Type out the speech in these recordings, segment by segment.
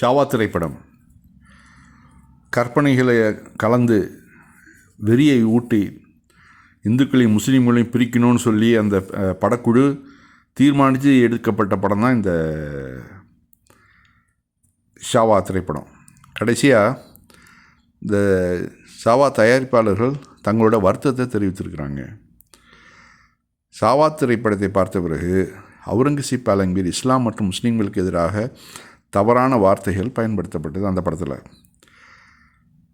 Java திரைப்படம். கற்பனைகளை கலந்து வெறியை ஊட்டி இந்துக்களையும் முஸ்லீம்களையும் பிரிக்கணும்னு சொல்லி அந்த படக்குழு தீர்மானித்து எடுக்கப்பட்ட படம் தான் இந்த ஷாவா திரைப்படம். கடைசியாக இந்த ஷாவா தயாரிப்பாளர்கள் தங்களோட வருத்தத்தை தெரிவித்திருக்கிறாங்க. சாவா திரைப்படத்தை பார்த்த பிறகு அவுரங்கசீப் அலங்கீர் இஸ்லாம் மற்றும் முஸ்லீம்களுக்கு எதிராக தவறான வார்த்தைகள் பயன்படுத்தப்பட்டது அந்த படத்தில்.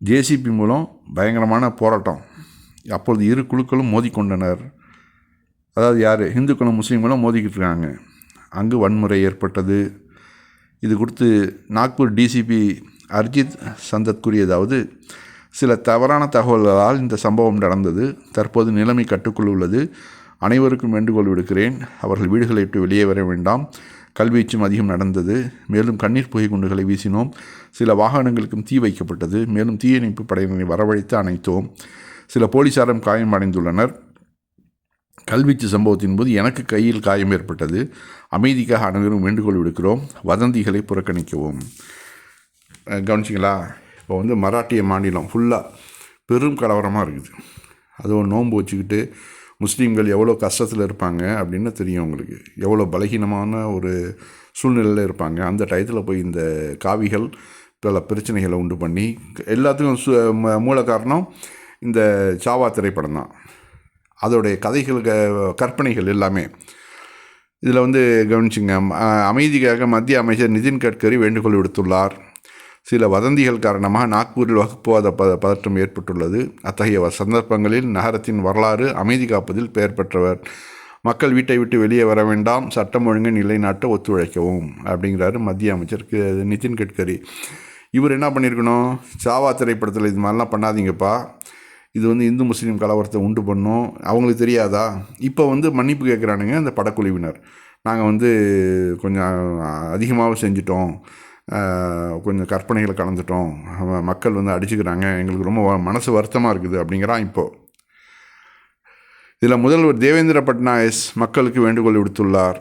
ஜேசிபி மூலம் பயங்கரமான போராட்டம். அப்பொழுது இரு குழுக்களும் மோதிக்கொண்டனர். அதாவது யார்? இந்துக்களும் முஸ்லீம்களும் மோதிக்கிட்டு இருக்காங்க அங்கு வன்முறை ஏற்பட்டது. இது குறித்து நாக்பூர் டிசிபி அர்ஜித் சந்தத் கூறியதாவது சில தவறான தகவல்களால் இந்த சம்பவம் நடந்தது. தற்போது நிலைமை கட்டுக்குள் உள்ளது. அனைவருக்கும் வேண்டுகோள் விடுக்கிறேன். அவர்கள் வீடுகளை விட்டு வெளியே வர வேண்டாம். கல்வீச்சும் அதிகம் நடந்தது. மேலும் கண்ணீர் புகை குண்டுகளை வீசினோம். சில வாகனங்களுக்கும் தீ வைக்கப்பட்டது. மேலும் தீயணைப்பு படையினரை வரவழைத்து அணைத்தோம். சில போலீசாரும் காயமடைந்துள்ளனர். கல்வீச்சு சம்பவத்தின் போது எனக்கு கையில் காயம் ஏற்பட்டது. அமைதிக்காக அனைவரும் வேண்டுகோள் விடுக்கிறோம். வதந்திகளை புறக்கணிக்கவும். கவனிச்சிங்களா? இப்போ வந்து மராட்டிய மாநிலம் ஃபுல்லாக பெரும் கலவரமாக இருக்குது. அதுவும் நோன்பு வச்சுக்கிட்டு முஸ்லீம்கள் எவ்வளோ கஷ்டத்தில் இருப்பாங்க அப்படின்னு தெரியும் உங்களுக்கு. எவ்வளோ பலகீனமான ஒரு சூழ்நிலையில் இருப்பாங்க. அந்த டயத்தில் போய் இந்த காவிகள் பல பிரச்சனைகளை உண்டு பண்ணி எல்லாத்துக்கும் சு மூல காரணம் இந்த சாவா திரைப்படம் தான். அதோடைய கதைகள் க- கற்பனைகள் எல்லாமே. இதில் வந்து கவனிச்சுங்க. அமைதிக்காக மத்திய அமைச்சர் நிதின் கட்கரி வேண்டுகோள் விடுத்துள்ளார். சில வதந்திகள் காரணமாக நாக்பூரில் வகுப்புவாத ப பதற்றம் ஏற்பட்டுள்ளது. அத்தகைய சந்தர்ப்பங்களில் நகரத்தின் வரலாறு அமைதி காப்பதில் பெயர் பெற்றவர். மக்கள் வீட்டை விட்டு வெளியே வர வேண்டாம் சட்டம் ஒழுங்கை நிலைநாட்ட ஒத்துழைக்கவும் அப்படிங்கிறாரு மத்திய அமைச்சர் நிதின் கட்கரி. இவர் என்ன பண்ணியிருக்கணும்? சாவா திரைப்படத்தில் இது மாதிரிலாம் பண்ணாதீங்கப்பா. இது வந்து இந்து முஸ்லீம் கலவரத்தை உண்டு பண்ணும். அவங்களுக்கு தெரியாதா? இப்போ வந்து மன்னிப்பு கேட்குறானுங்க அந்த படக்குழுவினர். நாங்கள் வந்து கொஞ்சம் அதிகமாக செஞ்சிட்டோம். கொஞ்சம் கற்பனைகளை கலந்துட்டோம். மக்கள் வந்து அடிச்சுக்கிறாங்க. எங்களுக்கு ரொம்ப மனசு வருத்தமாக இருக்குது அப்படிங்கிறான் இப்போது இதில் முதல்வர் தேவேந்திர பட்நாயஸ் மக்களுக்கு வேண்டுகோள் விடுத்துள்ளார்.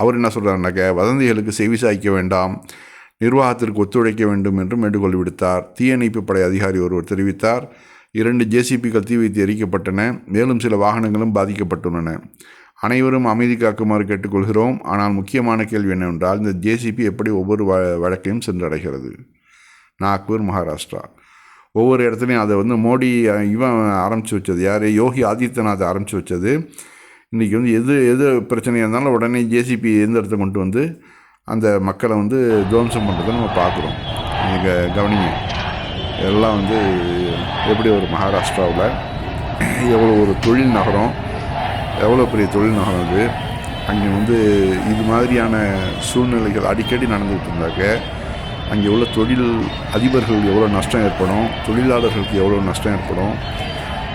அவர் என்ன சொல்கிறாருனாக்க வதந்திகளுக்கு செவி சாய்க்க வேண்டாம் நிர்வாகத்திற்கு ஒத்துழைக்க வேண்டும் என்றும் வேண்டுகோள் விடுத்தார். தீயணைப்பு படை அதிகாரி ஒருவர் தெரிவித்தார். இரண்டு ஜேசிபிகள் தீ வைத்து எரிக்கப்பட்டன. மேலும் சில வாகனங்களும் பாதிக்கப்பட்டுள்ளன. அனைவரும் அமைதி காக்குமாறு கேட்டுக்கொள்கிறோம். ஆனால் முக்கியமான கேள்வி என்னவென்றால் இந்த ஜேசிபி எப்படி ஒவ்வொரு வ வழக்கையும் சென்றடைகிறது? நாக்பூர் மகாராஷ்டிரா. ஒவ்வொரு இடத்துலையும் அதை வந்து மோடி இவன் ஆரம்பித்து வச்சது யார்? யோகி ஆதித்யநாத் ஆரம்பித்து வச்சது. இன்றைக்கி வந்து எது எது பிரச்சனையாக இருந்தாலும் உடனே ஜேசிபி எந்திரத்தை கொண்டு வந்து அந்த மக்களை வந்து துவம்சம் பண்ணுறதை நம்ம பார்க்குறோம். நீங்கள் கவனிங்க. எல்லாம் வந்து எப்படி ஒரு மகாராஷ்டிராவில் எவ்வளோ ஒரு தொழில் நகரம் எவ்வளோ பெரிய தொழில் நகரம் அங்கே வந்து இது மாதிரியான சூழ்நிலைகள் அடிக்கடி நடந்துகிட்டு இருந்தாக்க அங்கே உள்ள தொழில் அதிபர்கள் எவ்வளோ நஷ்டம் ஏற்படும்? தொழிலாளர்களுக்கு எவ்வளோ நஷ்டம் ஏற்படும்?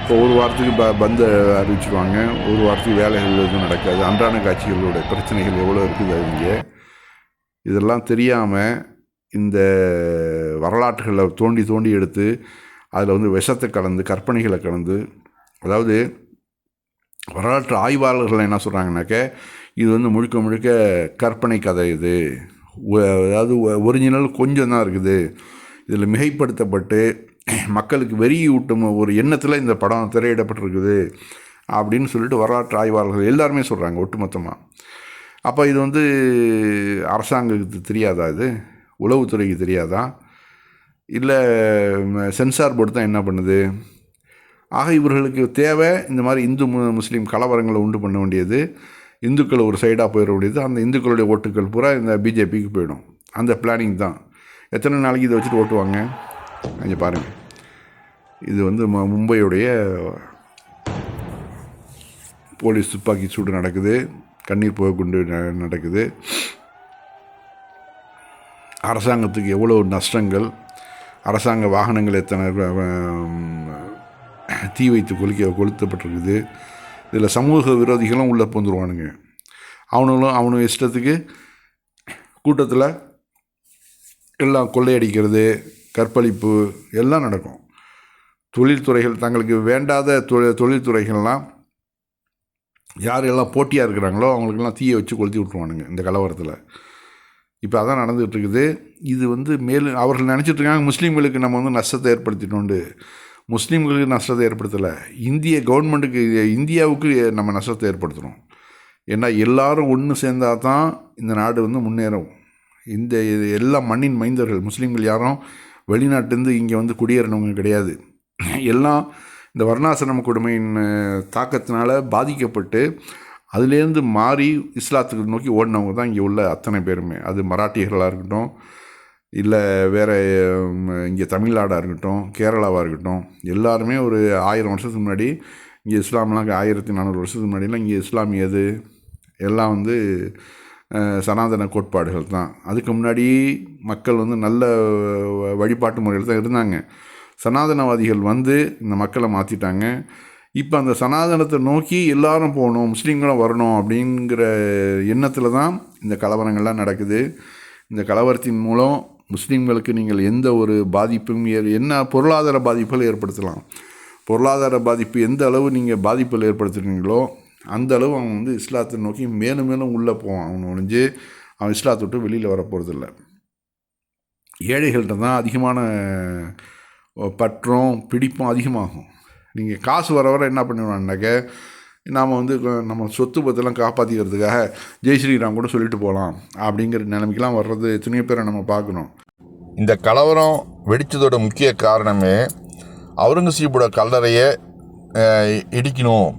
இப்போ ஒரு வாரத்துக்கு ப பந்து அறிவிச்சிருவாங்க. ஒரு வாரத்துக்கு வேலைகள் எதுவும் நடக்காது. அன்றாட காட்சிகளோட பிரச்சனைகள் எவ்வளோ இருக்குது இங்கே? இதெல்லாம் தெரியாமல் இந்த வரலாற்றுகளை தோண்டி தோண்டி எடுத்து அதில் வந்து விஷத்தை கலந்து கற்பனைகளை கலந்து அதாவது வரலாற்று ஆய்வாளர்கள் என்ன சொல்கிறாங்கனாக்க இது வந்து முழுக்க முழுக்க கற்பனை கதை இது. ஒ- அதாவது ஒரிஜினல் கொஞ்சம் தான் இருக்குது. இதில் மிகைப்படுத்தப்பட்டு மக்களுக்கு வெறியூட்டும் ஒரு எண்ணத்தில் இந்த படம் திரையிடப்பட்டிருக்குது அப்படின்னு சொல்லிட்டு வரலாற்று ஆய்வாளர்கள் எல்லாருமே சொல்கிறாங்க ஒட்டுமொத்தமாக அப்போ இது வந்து அரசாங்கத்துக்கு தெரியாதா இது? உளவுத்துறைக்கு தெரியாதா? இல்லை சென்சார் போர்டு தான் என்ன பண்ணுது? ஆக இவர்களுக்கு தேவை இந்த மாதிரி இந்து முஸ்லீம் கலவரங்களை உண்டு பண்ண வேண்டியது. இந்துக்கள் ஒரு சைடாக போயிட வேண்டியது. அந்த இந்துக்களுடைய ஓட்டுகள் பூரா இந்த பிஜேபிக்கு போயிடும். அந்த பிளானிங் தான். எத்தனை நாளைக்கு இதை வச்சுட்டு ஓட்டுவாங்க? கொஞ்சம் பாருங்கள் இது வந்து ம மும்பையுடைய போலீஸ் துப்பாக்கி சூடு நடக்குது. கண்ணீர் போக குண்டு ந- நடக்குது. அரசாங்கத்துக்கு எவ்வளோ நஷ்டங்கள்? அரசாங்க வாகனங்கள் எத்தனை? தீ வைத்து கொளுக்க கொளுத்தப்பட்டிருக்குது. இதில் சமூக விரோதிகளும் உள்ளே பூந்துருவானுங்க அவனுங்களும் அவனு இஷ்டத்துக்கு கூட்டத்தில் எல்லாம் கொள்ளையடிக்கிறது கற்பழிப்பு எல்லாம் நடக்கும். தொழில்துறைகள் தங்களுக்கு வேண்டாத தொழில் தொழில்துறைகள்லாம் யார் எல்லாம் போட்டியாக இருக்கிறாங்களோ அவங்களுக்கெல்லாம் தீயை வச்சு கொளுத்தி விட்ருவானுங்க இந்த கலவரத்தில். இப்போ அதான் நடந்துகிட்ருக்குது இது வந்து மேலும் அவர்கள் நினச்சிட்ருக்காங்க முஸ்லீம்களுக்கு நம்ம வந்து நஷ்டத்தை ஏற்படுத்திட்டோண்டு முஸ்லீம்களுக்கு நஷ்டத்தை ஏற்படுத்தலை. இந்திய கவர்மெண்ட்டுக்கு இந்தியாவுக்கு நம்ம நஷ்டத்தை ஏற்படுத்துகிறோம் ஏன்னா எல்லாரும் ஒன்று சேர்ந்தால் தான் இந்த நாடு வந்து முன்னேறும் இந்த இது எல்லா மண்ணின் மைந்தர்கள். முஸ்லீம்கள் யாரும் வெளிநாட்டிலேருந்து இங்கே வந்து குடியேறினவங்க கிடையாது. எல்லாம் இந்த வர்ணாசிரம கொடுமையின் தாக்கத்தினால் பாதிக்கப்பட்டு அதுலேருந்து மாறி இஸ்லாத்துக்கு நோக்கி ஓடினவங்க தான் இங்கே உள்ள அத்தனை பேருமே. அது மராட்டியர்களாக இருக்கட்டும் இல்லை வேறு இங்கே தமிழ்நாடாக இருக்கட்டும் கேரளாவாக இருக்கட்டும் எல்லாருமே ஒரு ஆயிரம் வருஷத்துக்கு முன்னாடி இங்கே இஸ்லாம்லாம் ஆயிரத்தி நானூறு வருஷத்துக்கு முன்னாடிலாம் இங்கே இஸ்லாமிய எது? எல்லாம் வந்து சனாதன கோட்பாடுகள் தான். அதுக்கு முன்னாடி மக்கள் வந்து நல்ல வ- வழிபாட்டு முறையில் தான் இருந்தாங்க. சனாதனவாதிகள் வந்து இந்த மக்களை மாற்றிட்டாங்க இப்போ அந்த சனாதனத்தை நோக்கி எல்லாரும் போகணும் முஸ்லீம்களும் வரணும் அப்படிங்கிற எண்ணத்தில் தான் இந்த கலவரங்கள்லாம் நடக்குது. இந்த கலவரத்தின் மூலம் முஸ்லீம்களுக்கு நீங்கள் எந்த ஒரு பாதிப்பும் ஏ- என்ன பொருளாதார பாதிப்புகள் ஏற்படுத்தலாம்? பொருளாதார பாதிப்பு எந்த அளவு நீங்கள் பாதிப்புகள் ஏற்படுத்துகிறீங்களோ அந்த அளவு அவன் வந்து இஸ்லாத்தை நோக்கி மேலும் மேலும் உள்ளே போவான். அவன் ஒழிஞ்சு அவன் இஸ்லாத்தை விட்டு வெளியில் வர போகிறதில்ல ஏழைகள்கிட்ட தான் அதிகமான பற்றும் பிடிப்பும் அதிகமாகும். நீங்கள் காசு வர வர என்ன பண்ணுவான்னாக்க நாம் வந்து நம்ம சொத்து பத்தெல்லாம் காப்பாற்றிக்கிறதுக்காக ஜெய் ஸ்ரீராம் கூட சொல்லிட்டு போகலாம் அப்படிங்கிற நிலைமைக்கெலாம் வர்றது எத்தனையோ பேரை நம்ம பார்க்கணும். இந்த கலவரம் வெடித்ததோட முக்கிய காரணமே அவுரங்கசீபோட கல்லறையை இடிக்கணும்.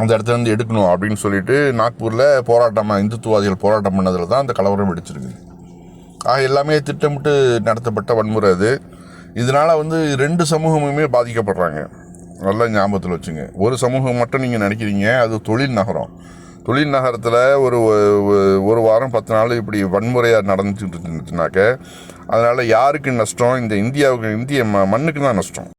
அந்த இடத்துல இருந்து எடுக்கணும் அப்படின்னு சொல்லிட்டு நாக்பூரில் போராட்டமாக இந்துத்துவாதிகள் போராட்டம் பண்ணதில் தான் அந்த கலவரம் வெடிச்சிருக்கு. ஆக எல்லாமே திட்டமிட்டு நடத்தப்பட்ட வன்முறை அது. இதனால் வந்து ரெண்டு சமூகமுமே பாதிக்கப்படுறாங்க. நல்லா ஞாபகத்தில் வச்சுங்க. ஒரு சமூகம் மட்டும் நீங்கள் நினைக்கிறீங்க அது தொழில் நகரம். தொழில் நகரத்தில் ஒரு ஒரு வாரம் பத்து நாள் இப்படி வன்முறையாக நடந்துட்டு இருந்துச்சுனாக்க அதனால் யாருக்கு நஷ்டம்? இந்த இந்தியாவுக்கு இந்திய ம மண்ணுக்கு தான் நஷ்டம்.